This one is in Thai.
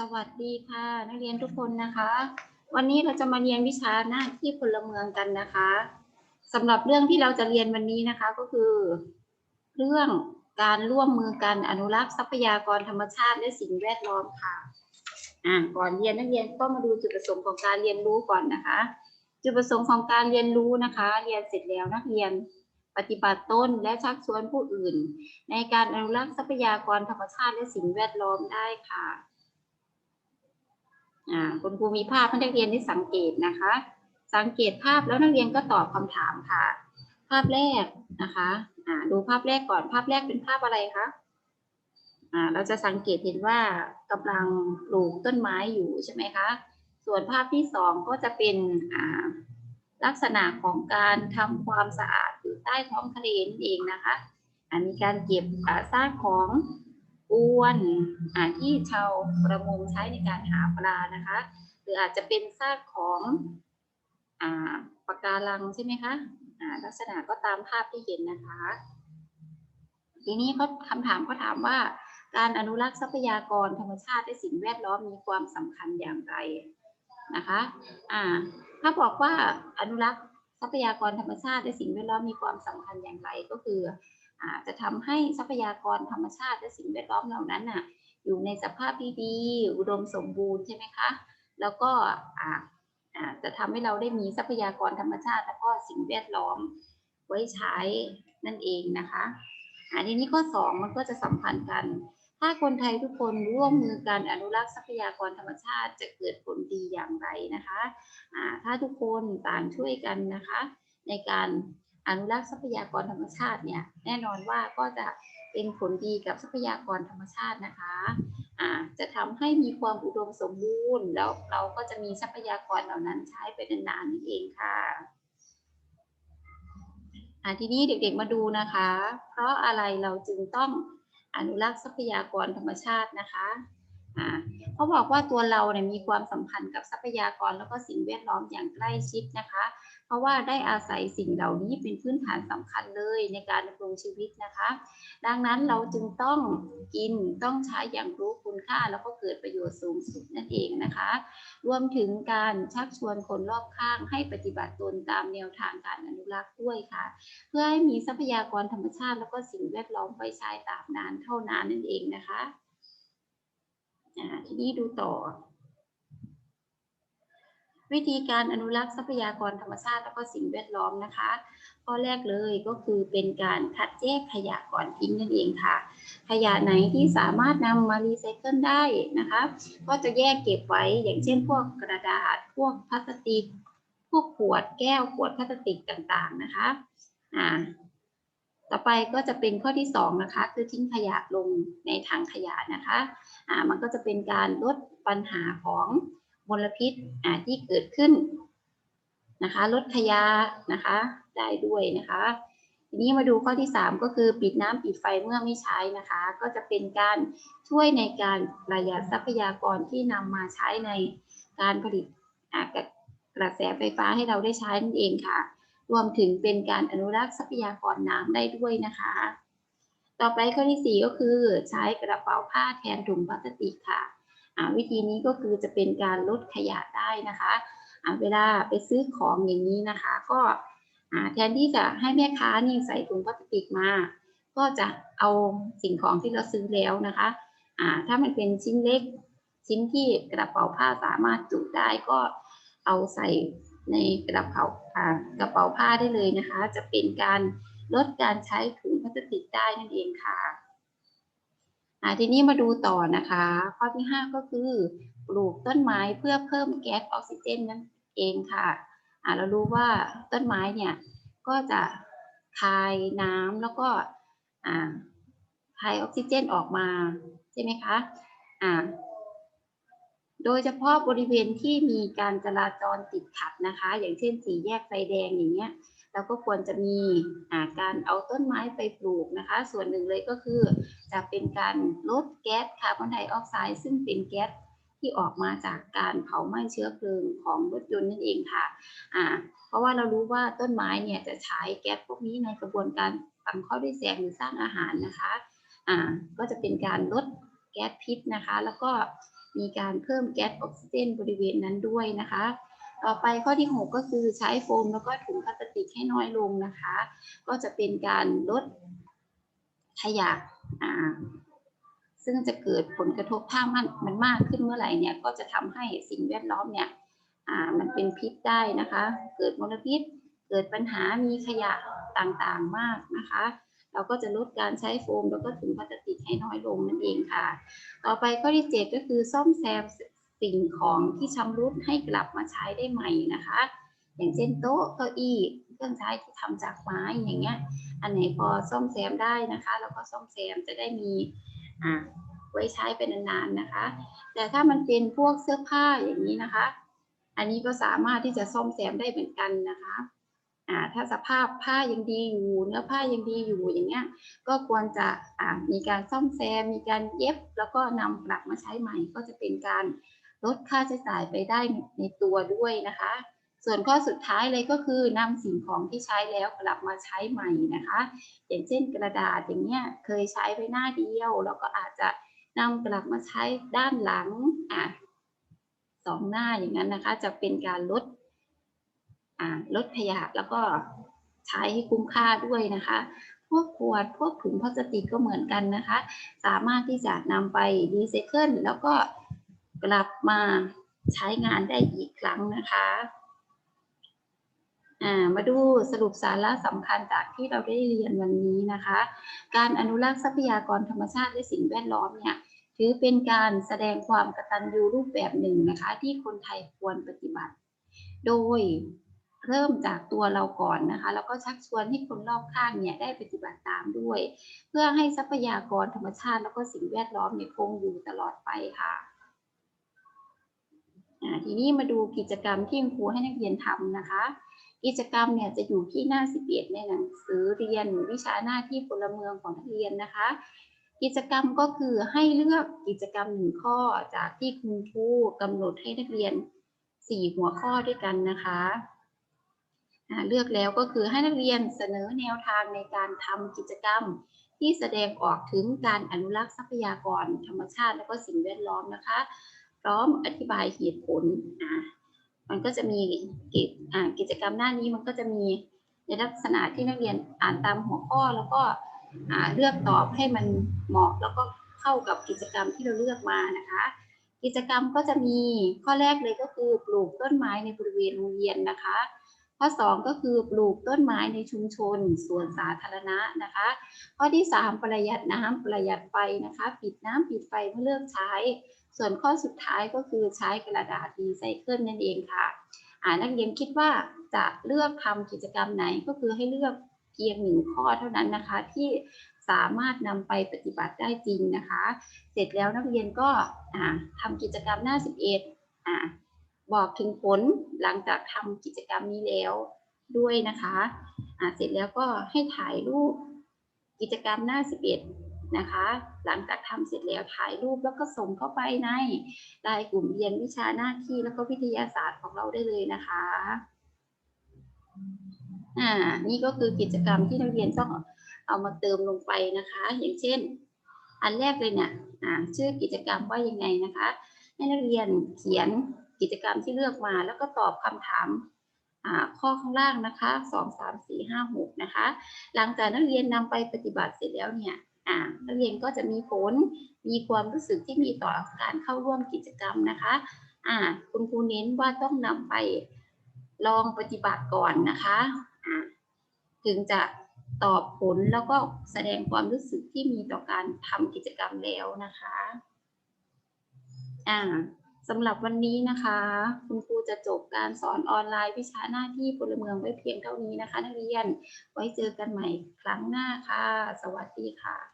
สวัสดีค่ะ นักเรียนทุกคนนะคะ วันนี้เราจะมาเรียนวิชาหน้าที่พลเมืองกันนะคะสำหรับเรื่องที่เราจะเรียนวันนี้นะคะก็คือ เรื่องการร่วมมือกันอนุรักษ์ทรัพยากรธรรมชาติและสิ่งแวดล้อมค่ะอ่าก่อนเรียนนักเรียนก็มาดูจุดประสงค์ของการเรียนรู้ก่อนนะคะ จุดประสงค์ของการเรียนรู้นะคะ เรียนเสร็จแล้วนักเรียนปฏิบัติต้นและชักชวนผู้อื่น ในการอนุรักษ์ทรัพยากรธรรมชาติและสิ่งแวดล้อมได้ค่ะ คุณครูมีภาพให้นักเรียนได้สังเกตนะคะ สังเกตภาพแล้วนักเรียนก็ตอบคำถามค่ะ ภาพแรกนะคะดูภาพแรกก่อนภาพแรกเป็นภาพอะไรคะเราจะสังเกตเห็นว่ากำลังปลูกต้นไม้อยู่ใช่ไหมคะ ส่วนภาพที่สองก็จะเป็นลักษณะของการทำความสะอาดอยู่ใต้ท้องทะเลนั่นเองนะคะมีการเก็บซากของ อวนที่ชาวประมงใช้ในการหาปลานะคะ หรืออาจจะเป็นซากของอ่าปะการังใช่ไหมคะลักษณะก็ตามภาพที่เห็นนะคะ ทีนี้ก็คำถามก็ถามว่า การอนุรักษ์ทรัพยากรธรรมชาติและสิ่งแวดล้อมมีความสำคัญอย่างไรนะคะอ่าถ้าบอกว่าอนุรักษ์ทรัพยากรธรรมชาติและสิ่งแวดล้อมมีความสำคัญอย่างไรก็คือ จะทำให้ทรัพยากรธรรมชาติและสิ่งแวดล้อมเหล่านั้นน่ะอยู่ในสภาพที่ดีอุดมสมบูรณ์ใช่ไหมคะ แล้วก็อ่าจะทำให้เราได้มีทรัพยากรธรรมชาติ แล้วก็สิ่งแวดล้อมไว้ใช้นั่นเองนะคะอันนี้ข้อสองมันก็จะสัมพันธ์กัน ถ้าคนไทยทุกคนร่วมมือกันอนุรักษ์ทรัพยากรธรรมชาติจะเกิดผลดีอย่างไรนะคะอ่าถ้าทุกคนต่างช่วยกันนะคะ ในการ อนุรักษ์ทรัพยากรธรรมชาติเนี่ยแน่นอนว่าก็จะเป็นผลดีกับทรัพยากรธรรมชาตินะคะอ่าจะทำให้มีความอุดมสมบูรณ์ แล้วเราก็จะมีทรัพยากรเหล่านั้นใช้ไปนานๆนั่เองค่ะอ่าทีนี้เด็กๆมาดูนะคะ เพราะอะไรเราจึงต้องอนุรักษ์ทรัพยากรธรรมชาตินะคะอ่า เขาบอกว่าตัวเราเนี่ยมีความสัมพันธ์กับทรัพยากรแล้วก็สิ่งแวดล้อมอย่างใกล้ชิดนะคะ เพราะว่าได้อาศัยสิ่งเหล่านี้เป็นพื้นฐานสำคัญเลยในการดำรงชีวิตนะคะ ดังนั้นเราจึงต้องกินต้องใช้อย่างรู้คุณค่าแล้วก็เกิดประโยชน์สูงสุดนั่นเองนะคะ รวมถึงการชักชวนคนรอบข้างให้ปฏิบัติตนตามแนวทางการอนุรักษ์ด้วยค่ะ เพื่อให้มีทรัพยากรธรรมชาติ แล้วก็สิ่งแวดล้อมไว้ใช้ตามนานเท่านานนั่นเองนะคะ ทีนี้ดูต่อ วิธีการอนุรักษ์ทรัพยากรธรรมชาติ แล้วก็สิ่งแวดล้อมนะคะข้อแรกเลยก็คือเป็นการคัดแยกขยะก่อนทิ้งนั่นเองค่ะ ขยะไหนที่สามารถนำมารีไซเคิลได้นะคะ ก็จะแยกเก็บไว้อย่างเช่น พวกกระดาษ พวกพลาสติก พวกขวดแก้วขวดพลาสติกต่างๆนะคะอ่า ต่อไปก็จะเป็นข้อที่สองนะคะ คือทิ้งขยะลงในถังขยะนะคะอ่ามันก็จะเป็นการลดปัญหาของมลพิษอ่าที่เกิดขึ้นนะคะ ลดขยะนะคะได้ด้วยนะคะทีนี้มาดูข้อที่ 3 ก็คือปิดน้ำปิดไฟเมื่อไม่ใช้นะคะ ก็จะเป็นการช่วยในการประหยัดทรัพยากรที่นำมาใช้ในการผลิตกระแสไฟฟ้าให้เราได้ใช้นั่นเองค่ะ รวมถึงเป็นการอนุรักษ์ทรัพยากรน้ำได้ด้วยนะคะ ต่อไปข้อที่ 4 ก็คือใช้กระเป๋าผ้าแทนถุงพลาสติกค่ะวิธีนี้ก็คือจะเป็นการลดขยะได้นะคะเวลาไปซื้อของอย่างนี้นะคะ ก็แทนที่จะให้แม่ค้านี่ใส่ถุงพลาสติกมา ก็จะเอาสิ่งของที่เราซื้อแล้วนะคะถ้ามันเป็นชิ้นเล็กชิ้นที่กระเป๋าผ้าสามารถจุได้ก็เอาใส่ ในกระเป๋ากระเป๋าผ้าได้เลยนะคะ จะเป็นการลดการใช้ถุงพลาสติกได้นั่นเองค่ะทีนี้มาดูต่อนะคะ ข้อที่ 5 ก็คือปลูกต้นไม้เพื่อเพิ่มแก๊สออกซิเจนนั่นเองค่ะเรารู้ว่าต้นไม้เนี่ยก็จะคายน้ำแล้วก็คายออกซิเจนออกมาใช่ไหมคะ โดยเฉพาะบริเวณที่มีการจราจรติดขัดนะคะ อย่างเช่นสี่แยกไฟแดงอย่างเงี้ยเราก็ควรจะมีการเอาต้นไม้ไปปลูกนะคะ ส่วนหนึ่งเลยก็คือจะเป็นการลดแก๊สคาร์บอนไดออกไซด์ซึ่งเป็นแก๊สที่ออกมาจากการเผาไหม้เชื้อเพลิงของรถยนต์นั่นเองค่ะอ่าเพราะว่าเรารู้ว่าต้นไม้เนี่ยจะใช้แก๊สพวกนี้ในกระบวนการสังเคราะห์ด้วยแสงหรือสร้างอาหารนะคะอ่าก็จะเป็นการลดแก๊สพิษนะคะ แล้วก็ มีการเพิ่มแก๊สออกซิเจนบริเวณนั้นด้วยนะคะ ต่อไปข้อที่ 6 ก็คือใช้โฟมแล้วก็ถุงพลาสติกให้น้อยลงนะคะ ก็จะเป็นการลดขยะซึ่งจะเกิดผลกระทบถ้ามันมันมากขึ้นเมื่อไหร่เนี่ยก็จะทำให้สิ่งแวดล้อมเนี่ยมันเป็นพิษได้นะคะ เกิดมลพิษ เกิดปัญหามีขยะต่างๆมากนะคะ เราก็จะลดการใช้โฟม แล้วก็ถุงพลาสติกให้น้อยลงนั่นเองค่ะ ต่อไปข้อที่ 7 ก็คือซ่อมแซมสิ่งของที่ชำรุดให้กลับมาใช้ได้ใหม่นะคะ อย่างเช่นโต๊ะเก้าอี้เครื่องใช้ที่ทำจากไม้อย่างเงี้ย อันไหนพอซ่อมแซมได้นะคะ แล้วก็ซ่อมแซมจะได้มีอ่าไว้ใช้เป็นนานๆนะคะ แต่ถ้ามันเป็นพวกเสื้อผ้าอย่างนี้นะคะ อันนี้ก็สามารถที่จะซ่อมแซมได้เหมือนกันนะคะ อ่าถ้าสภาพผ้ายังดีอยู่ เนื้อผ้ายังดีอยู่อย่างเงี้ยก็ควรจะอ่ามีการซ่อมแซม มีการเย็บ แล้วก็นำกลับมาใช้ใหม่ ก็จะเป็นการลดค่าใช้จ่ายไปได้ในตัวด้วยนะคะ ส่วนข้อสุดท้ายเลยก็คือนำสิ่งของที่ใช้แล้วกลับมาใช้ใหม่นะคะ อย่างเช่นกระดาษอย่างเงี้ยเคยใช้ไปหน้าเดียว แล้วก็อาจจะนำกลับมาใช้ด้านหลังอะสองหน้าอย่างนั้นนะคะ จะเป็นการลด ลดขยะแล้วก็ใช้ให้คุ้มค่าด้วยนะคะ พวกขวดพวกถุงพลาสติกก็เหมือนกันนะคะ สามารถที่จะนำไปรีไซเคิลแล้วก็กลับมาใช้งานได้อีกครั้งนะคะอ่ามาดูสรุปสาระสำคัญจากที่เราได้เรียนวันนี้นะคะ การอนุรักษ์ทรัพยากรธรรมชาติและสิ่งแวดล้อมเนี่ยถือเป็นการแสดงความกตัญญูรูปแบบหนึ่งนะคะ ที่คนไทยควรปฏิบัติ โดย เริ่มจากตัวเราก่อนนะคะ แล้วก็ชักชวนให้คนรอบข้างเนี่ยได้ปฏิบัติตามด้วย เพื่อให้ทรัพยากรธรรมชาติ แล้วก็สิ่งแวดล้อมเนี่ยคงอยู่ตลอดไปค่ะอ่าทีนี้มาดูกิจกรรมที่ครูให้นักเรียนทำนะคะ กิจกรรมเนี่ยจะอยู่ที่หน้า 11 ในหนังสือเรียนวิชาหน้าที่พลเมืองของนักเรียนนะคะ กิจกรรมก็คือให้เลือกกิจกรรมหนึ่งข้อจากที่คุณครูกำหนดให้นักเรียน 4 หัวข้อด้วยกันนะคะ เลือกแล้วก็คือให้นักเรียนเสนอแนวทางในการทำกิจกรรม ที่แสดงออกถึงการอนุรักษ์ทรัพยากรธรรมชาติ และก็สิ่งแวดล้อมนะคะ พร้อมอธิบายเหตุผลมันก็จะมีกิจกิจกรรมหน้านี้มันก็จะมีในลักษณะที่นักเรียนอ่านตามหัวข้อแล้วก็เลือกตอบให้มันเหมาะแล้วก็เข้ากับกิจกรรมที่เราเลือกมานะคะ กิจกรรมก็จะมีข้อแรกเลยก็คือปลูกต้นไม้ในบริเวณโรงเรียนนะคะ ข้อ2ก็คือปลูกต้นไม้ในชุมชนสวนสาธารณะนะคะ ข้อที่ 3 ประหยัดน้ำประหยัดไฟนะคะ ปิดน้ำปิดไฟเมื่อเลิกใช้ ส่วนข้อสุดท้ายก็คือใช้กระดาษรีไซเคิลนั่นเองค่ะนักเรียนคิดว่าจะเลือกทำกิจกรรมไหนก็คือให้เลือกเพียงหนึ่งข้อเท่านั้นนะคะที่สามารถนำไปปฏิบัติได้จริงนะคะ เสร็จแล้วนักเรียนก็อ่าทำกิจกรรมหน้า 11อ่า บอกถึงผลหลังจากทำกิจกรรมนี้แล้วด้วยนะคะเสร็จแล้วก็ให้ถ่ายรูปกิจกรรมหน้า 11 นะคะ หลังจากทำเสร็จแล้วถ่ายรูปแล้วก็ส่งเข้าไปในไลน์กลุ่มเรียนวิชาหน้าที่แล้วก็วิทยาศาสตร์ของเราได้เลยนะคะอ่านี่ก็คือกิจกรรมที่นักเรียนต้องเอามาเติมลงไปนะคะ อย่างเช่น อันแรกเลยเนี่ยชื่อกิจกรรมว่ายังไงนะคะ ให้นักเรียนเขียน กิจกรรมที่เลือกมา แล้วก็ตอบคำถามข้อข้างล่างนะคะสองสามสี่ห้าหกนะคะ หลังจากนักเรียนนำไปปฏิบัติเสร็จแล้วเนี่ยนักเรียนก็จะมีผล มีความรู้สึกที่มีต่อการเข้าร่วมกิจกรรมนะคะคุณครูเน้นว่าต้องนำไปลองปฏิบัติก่อนนะคะอ่าถึงจะตอบผลแล้วก็แสดงความรู้สึกที่มีต่อการทำกิจกรรมแล้วนะคะ อ่า สำหรับวันนี้นะคะ คุณครูจะจบการสอนออนไลน์วิชาหน้าที่พลเมืองไว้เพียงเท่านี้นะคะนักเรียนไว้เจอกันใหม่ครั้งหน้าค่ะ สวัสดีค่ะ